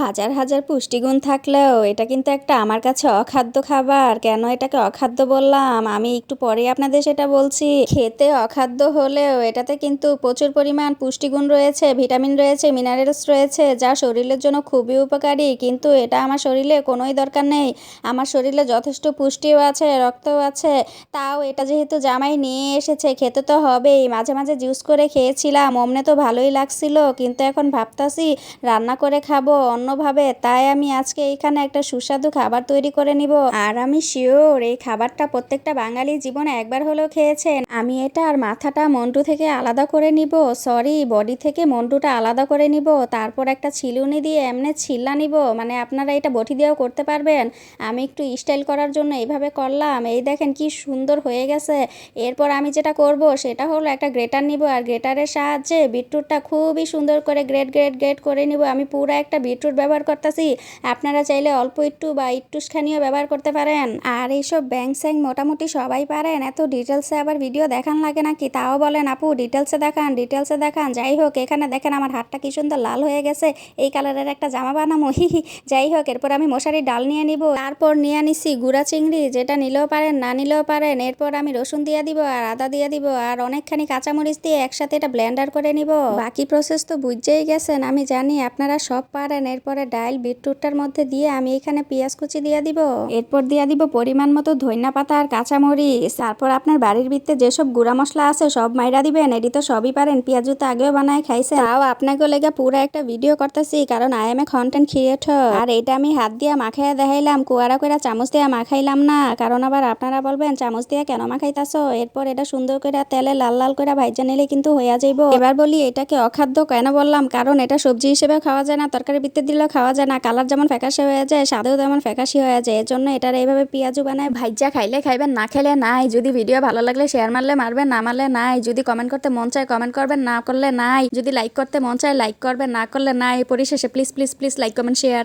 হাজার হাজার পুষ্টিগুণ থাকলেও এটা কিন্তু একটা আমার কাছে অখাদ্য খাবার। কেন এটাকে অখাদ্য বললাম? আমি একটু পরে আপনাদের সেটা বলছি। খেতে অখাদ্য হলেও এটাতে কিন্তু প্রচুর পরিমাণ পুষ্টিগুণ রয়েছে, ভিটামিন রয়েছে মিনারেলস রয়েছে, যা শরীরের জন্য খুবই উপকারী। কিন্তু এটা আমার শরীরে কোনোই দরকার নেই। আমার শরীরে যথেষ্ট পুষ্টিও আছে, রক্তও আছে। তাও এটা যেহেতু জামাই নিয়ে এসেছে, খেতে তো হবেই। মাঝে মাঝে জুস করে খেয়েছিলাম, অমনে তো ভালোই লাগছিল। কিন্তু এখন ভাবতাছি রান্না করে খাব অন্যভাবে, তাই আমি আজকে এইখানে একটা সুস্বাদু খাবার তৈরি করে নিব। আর আমি শিওর এই খাবারটা প্রত্যেকটা বাঙালি জীবনে একবার হলেও খেয়েছেন। আমি এটা আর মাথাটা মন্টু থেকে আলাদা করে নিব। সরি বডি থেকে মন্টুটা আলাদা করে নিব। তারপর একটা ছিলুনি দিয়ে এমনি ছিল্লা নিব। মানে আপনারা এটা বটি দিয়েও করতে পারবেন। আমি একটু স্টাইল করার জন্য এইভাবে করলাম। এই দেখেন কি সুন্দর হয়ে গেছে। এরপর আমি যেটা করব, সেটা হলো একটা গ্রেটার নিব। আর গ্রেটারের সাহায্যে বিটরুটটা খুবই সুন্দর করে গ্রেট গ্রেট গ্রেট করে নিব। আমি পুরো একটা বিটরুট ব্যবহার করতেছি। আপনারা চাইলে অল্প একটু বা একটুখানিও ব্যবহার করতে পারেন। আর এইসব ব্যাংক স্যাং মোটামুটি সবাই পারেন। এত ডিটেলসে আবার ভিডিও দেখান লাগে নাকি? তাও বলেন আপু ডিটেলসে দেখান ডিটেলসে দেখান। যাই হোক, এখানে দেখেন আমার হাতটা কি সুন্দর লাল হয়ে গেছে। এই কালারের একটা জামা বানামো। হি যাই হোক, এরপর আমি মশারির ডাল নিয়ে নিব। তারপর নিয়ে নিছি গুঁড়া চিংড়ি, যেটা নিলেও পারেন, না নিলেও পারেন। এরপর আমি রসুন দিয়ে দিব আর আদা দিয়ে দিব আর অনেকখানি কাঁচামরিচ দিয়ে একসাথে এটা ব্লেন্ডার করে নিব। বাকি প্রসেস তো বুঝতেই গেছেন, আমি জানি আপনারা সব পারেন। এরপরে ডাল বিটরুটটার মধ্যে দিয়ে আমি এখানে পেঁয়াজ কুচি দিয়ে দিব। এরপর দিয়ে দিব পরিমাণ মতো ধইনা পাতা আর কাঁচামরিচ। তারপর আপনার বাড়ির ভিতরে যেসব গুঁড়া মশলা আছে সব মাইরা দিবেন। এটি তো সবই পারেন, পেঁয়াজু তো আগেও বানায় খাইছে তাও আপনাকে লেগে পুরো একটা ভিডিও করতেছি, কারণ I am a content creator আর এটা আমি হাত দিয়ে মাখাইয়া দেখাইলাম, কুয়ারা করে চামচ দিয়ে মাখাইলাম না। কারণ আবার আপনারা বলবেন, চামচ দিয়ে কেন মাখাইতাছো? এরপর এটা সুন্দর করে তেলে লাল লাল করে ভাইজা নিলে কিন্তু হইয়া যাইব। এবার বলি, এটাকে অখাদ্য কেন বললাম? কারণ এটা সবজি হিসেবে খাওয়া যায় না, তরকারির ভিতরে দিলেও খাওয়া যায় না, কালার যেমন ফ্যাকাশি হয়ে যায়, স্বাদেও তেমন ফ্যাকাশি হয়ে যায়। এর জন্য এটার এইভাবে পেঁয়াজু বানায়। ভাইজা খাইলে খাইবেন, না খেলে নাই। যদি ভিডিও ভালো লাগলে শেয়ার মারলে মারবেন, না মারলে নাই। যদি কমেন্ট করতে মন চায় কমেন্ট করবেন, না করলে নাই। যদি লাইক করতে মন চায় লাইক করবেন, না করলে নাই। পরিশেষে please please please like comment share